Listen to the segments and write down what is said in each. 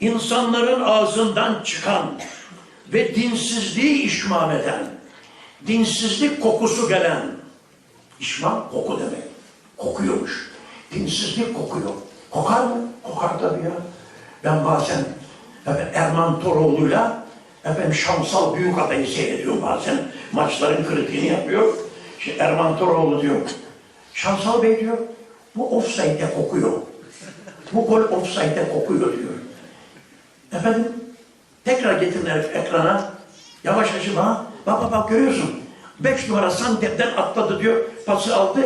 insanların ağzından çıkan ve dinsizliği işmam eden, dinsizlik kokusu gelen, işmam koku demek, kokuyormuş. Dinsizlik kokuyor. Kokar mı? Kokar tabii ya. Ben bazen efendim, Erman Toroğlu'yla efendim Şamsal Büyük Adayı seyrediyorum bazen. Maçların kritiğini yapıyor. Şimdi Erman Toroğlu diyor. Şamsal Bey diyor, bu offside'de kokuyor. Bu gol offside'de kokuyor diyor. Efendim, tekrar getirin herif ekrana. Yavaş açma. Bak bak bak görüyorsun. Beş numara Santep'ten atladı diyor. Pası aldı.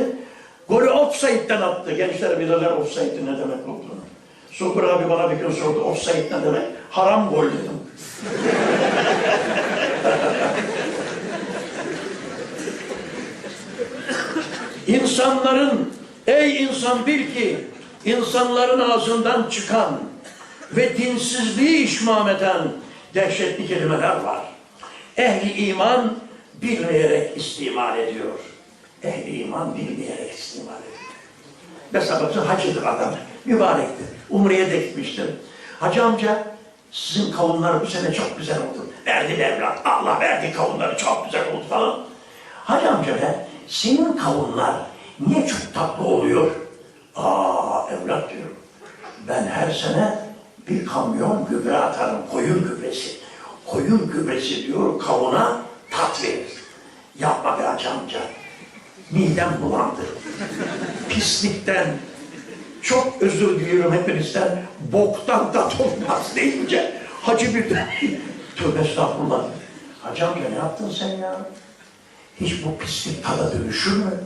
Golü offside'den attı. Gençler bilirler offside'in ne demek olduğunu. Sukur abi bana bir gün sordu. Offside ne demek? Haram gol dedim. İnsanların, ey insan bil ki, insanların ağzından çıkan ve dinsizliği işmam eden dehşetli kelimeler var. Ehli iman bilmeyerek istimal ediyor. Ehli iman bilmeyerek istimal ediyor. Mesela bakın hacıdır adam, mübarektir. Umre'ye de gitmiştir. Hacı amca, sizin kavunlar bu sene çok güzel oldu. Verdi evlat, Allah verdi kavunları çok güzel oldu falan. Hacı amca be, senin kavunlar niye çok tatlı oluyor? Aa evlat diyorum. Ben her sene bir kamyon gübre atarım, koyun gübresi. Koyun gübresi diyor kavuna tat verir. Yapma be hacı amca. Midem bulandı. Pislikten, çok özür diliyorum hepinizden, boktan tat olmaz deyince hacı bir tövbe estağfurullah. Hacı ne yaptın sen ya? Hiç bu pislik tada dönüşür mü?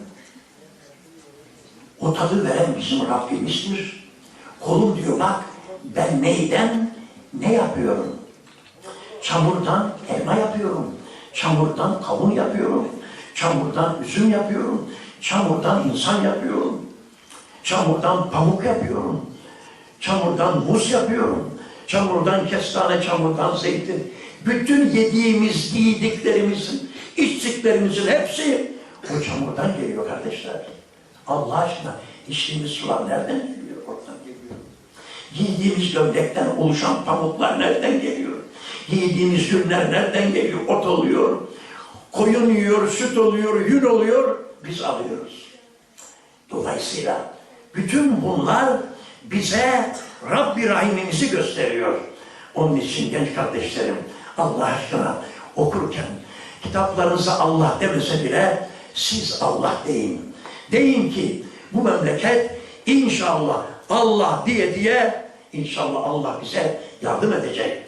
O tadı veren bizim Rabbimizdir. Kolum diyor bak ben neyden ne yapıyorum? Çamurdan elma yapıyorum. Çamurdan kavun yapıyorum. Çamurdan üzüm yapıyorum. Çamurdan insan yapıyorum. Çamurdan pamuk yapıyorum. Çamurdan muz yapıyorum. Çamurdan kestane, çamurdan zeytin. Bütün yediğimiz, giydiklerimizin, içtiklerimizin hepsi o çamurdan geliyor kardeşler. Allah aşkına içtiğimiz sular nereden geliyor? Giydiğimiz gömlekten oluşan pamuklar nereden geliyor? Giydiğimiz yünler nereden geliyor? Ot oluyor. Koyun yiyor, süt oluyor, yün oluyor. Biz alıyoruz. Dolayısıyla bütün bunlar bize Rabbi Rahim'imizi gösteriyor. Onun için genç kardeşlerim Allah aşkına okurken kitaplarınıza Allah demese bile siz Allah deyin. Deyin ki bu memleket inşallah Allah diye diye inşallah Allah bize yardım edecek.